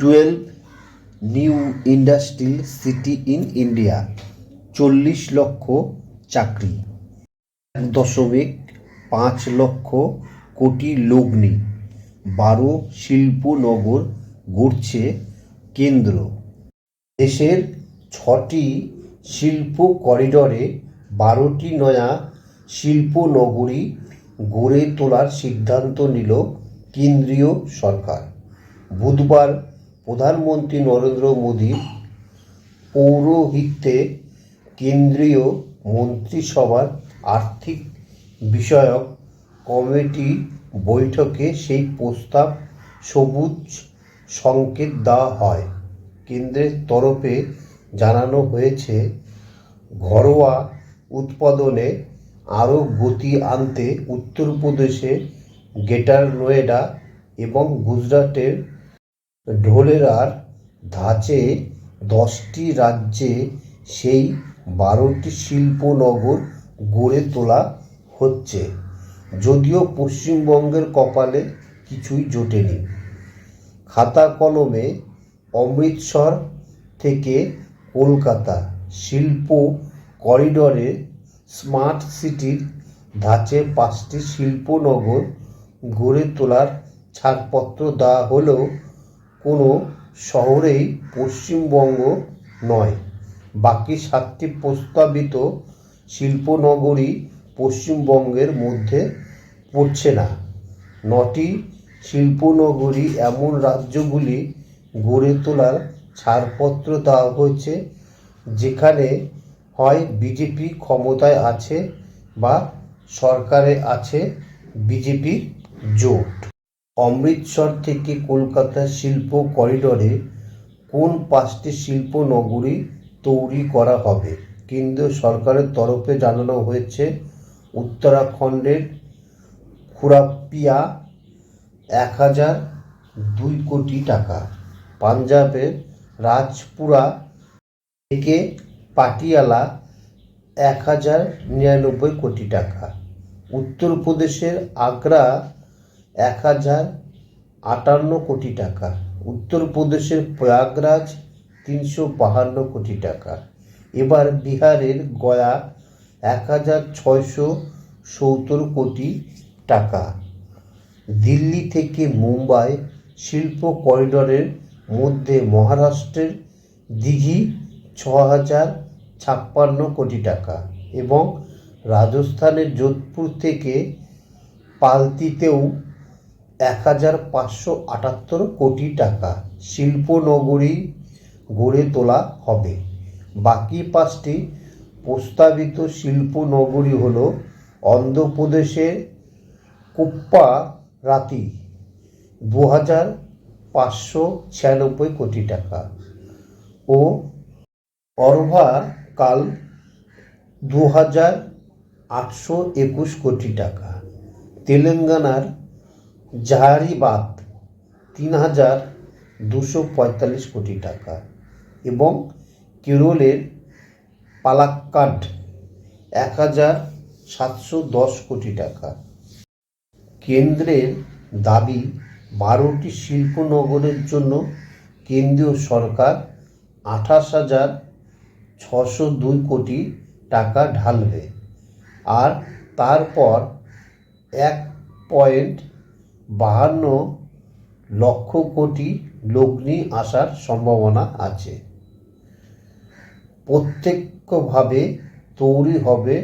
Twelve new industrial city in India, চল্লিশ লক্ষ চাকরি, এক দশমিক পাঁচ লক্ষ কোটি লগ্নি, বারো শিল্পনগর গড়ছে কেন্দ্র। দেশের ছটি শিল্প করিডরে বারোটি নয়া শিল্পনগরী গড়ে তোলার সিদ্ধান্ত নিল কেন্দ্রীয় সরকার। বুধবার প্রধানমন্ত্রী নরেন্দ্র মোদীর পৌরোহিত্যে কেন্দ্রীয় মন্ত্রিসভার আর্থিক বিষয়ক কমিটি বৈঠকে সেই প্রস্তাব সবুজ সংকেত দেওয়া হয়। কেন্দ্রের তরফে জানানো হয়েছে, ঘরোয়া উৎপাদনে আরও গতি আনতে উত্তরপ্রদেশে গ্রেটার নোয়েডা এবং গুজরাটের ঢোলেরার ধাঁচে দশটি রাজ্যে সেই বারোটি শিল্পনগর গড়ে তোলা হচ্ছে। যদিও পশ্চিমবঙ্গের কপালে কিছুই জোটেনি। খাতা কলমে অমৃতসর থেকে কলকাতা শিল্প করিডরে স্মার্ট সিটির ধাঁচে পাঁচটি শিল্পনগর গড়ে তোলার ছাড়পত্র দেওয়া হলেও কোনো শহরেই পশ্চিমবঙ্গ নয়। বাকি সাতটি প্রস্তাবিত শিল্পনগরী পশ্চিমবঙ্গের মধ্যে পড়ছে না। নটি শিল্পনগরী এমন রাজ্যগুলি গড়ে তোলার ছাড়পত্র দেওয়া হয়েছে, যেখানে হয় বিজেপি ক্ষমতায় আছে বা সরকারে আছে বিজেপি জোট। অমৃতসর থেকে কলকাতা শিল্প করিডরে কোন পাঁচটি শিল্প নগরী তৈরি করা হবে? কেন্দ্রীয় সরকারের তরফে জানানো হয়েছে, উত্তরাখণ্ডের খুরাপিয়া এক হাজার দুই কোটি টাকা, পাঞ্জাবের রাজপুরা থেকে পাটিয়ালা এক হাজার নিরানব্বই কোটি টাকা, উত্তরপ্রদেশের আগ্রা এক হাজার আটান্ন কোটি টাকা। উত্তরপ্রদেশের প্রয়াগরাজ, তিনশো বাহান্ন কোটি টাকা। এবার বিহারের গয়া, এক হাজার ছয়শো সত্তর কোটি টাকা। দিল্লি থেকে মুম্বাই শিল্প করিডরের মধ্যে মহারাষ্ট্রের দিঘি, ছ হাজার ছাপ্পান্ন কোটি টাকা এবং রাজস্থানের যোধপুর থেকে পালতিতেও এক হাজার পাঁচশো আটাত্তর কোটি টাকা শিল্পনগরী গড়ে তোলা হবে। বাকি পাঁচটি প্রস্তাবিত শিল্পনগরী হল অন্ধ্রপ্রদেশের কুপ্পা রাতি দু হাজার পাঁচশো ছিয়ানব্বই কোটি টাকা ও অরভা কাল দু হাজার আটশো একুশ কোটি টাকা। তেলেঙ্গানার জাহারিবাদ তিন হাজার দুশো পঁয়তাল্লিশ কোটি টাকা এবং কেরলের পালাক্কাড এক হাজার সাতশো দশ কোটি টাকা। কেন্দ্রের দাবি বারোটি শিল্পনগরের জন্য কেন্দ্রীয় সরকার আঠাশ হাজার ছশো দুই কোটি টাকা ঢালবে। আর তারপর এক পয়েন্ট বাহান্ন লক্ষ কোটি লগ্নি আসার সম্ভাবনা আছে। প্রত্যক্ষভাবে তৈরি হবে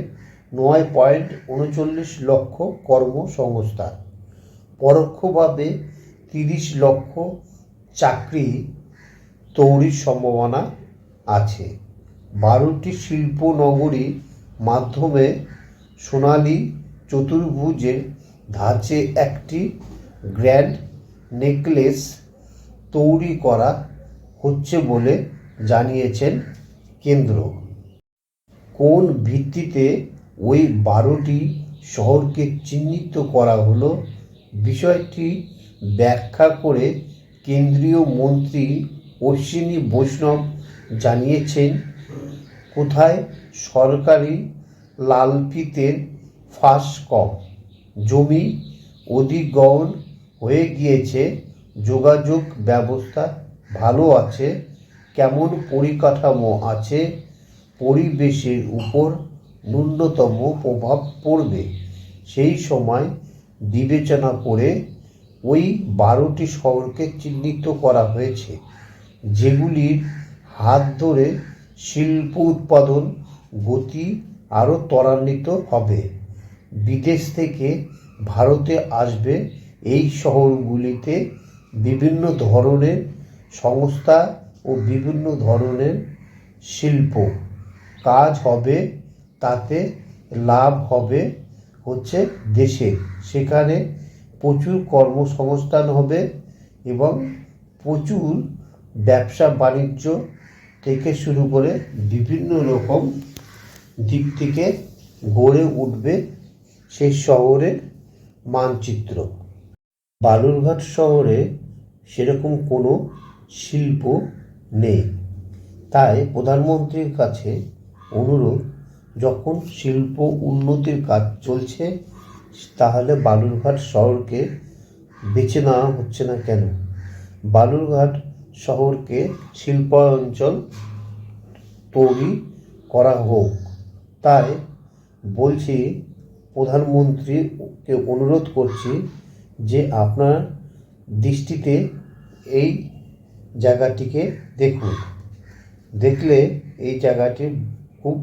নয় পয়েন্ট উনচল্লিশ লক্ষ কর্মসংস্থান। পরোক্ষভাবে তিরিশ লক্ষ চাকরি তৈরির সম্ভাবনা আছে। বারোটি শিল্প নগরীর মাধ্যমে সোনালী চতুর্ভুজের ধাঁচে একটি গ্র্যান্ড নেকলেস তৈরি করা হচ্ছে বলে জানিয়েছেন কেন্দ্র। কোন ভিত্তিতে ওই বারোটি শহরকে চিহ্নিত করা হলো? বিষয়টি ব্যাখ্যা করে কেন্দ্রীয় মন্ত্রী অশ্বিনী বৈষ্ণব জানিয়েছেন, কোথায় সরকারি লালফিতের ফাঁস কম জমি, অধিগ্রহণ হয়ে গিয়েছে, যোগাযোগ ব্যবস্থা ভালো আছে, কেমন পরিকাঠামো আছে, পরিবেশের উপর ন্যূনতম প্রভাব পড়বে। সেই সময় বিবেচনা করে ওই বারোটি শহরকে চিহ্নিত করা হয়েছে, যেগুলির হাত ধরে শিল্প উৎপাদন গতি আরও ত্বরান্বিত হবে। বিদেশ থেকে ভারতে আসবে এই শহরগুলিতে বিভিন্ন ধরনের সংস্থা ও বিভিন্ন ধরনের শিল্প কাজ হবে, তাতে লাভ হবে হচ্ছে দেশে। সেখানে প্রচুর কর্মসংস্থান হবে এবং প্রচুর ব্যবসা বাণিজ্য থেকে শুরু করে বিভিন্ন রকম দিক থেকে গড়ে উঠবে সেই শহরের মানচিত্র। বালুরঘাট শহরে সেরকম কোনো শিল্প নেই। তাই প্রধানমন্ত্রীর কাছে অনুরোধ, যখন শিল্প উন্নতির কাজ চলছে, তাহলে বালুরঘাট শহরকে বেছে নেওয়া হচ্ছে না কেন? বালুরঘাট শহরকে শিল্পাঞ্চল তৈরি করা হোক। তাই বলছি, প্রধানমন্ত্রীকে অনুরোধ করছি যে আপনার দৃষ্টিতে এই জায়গাটিকে দেখুন। দেখলে এই জায়গাটি খুব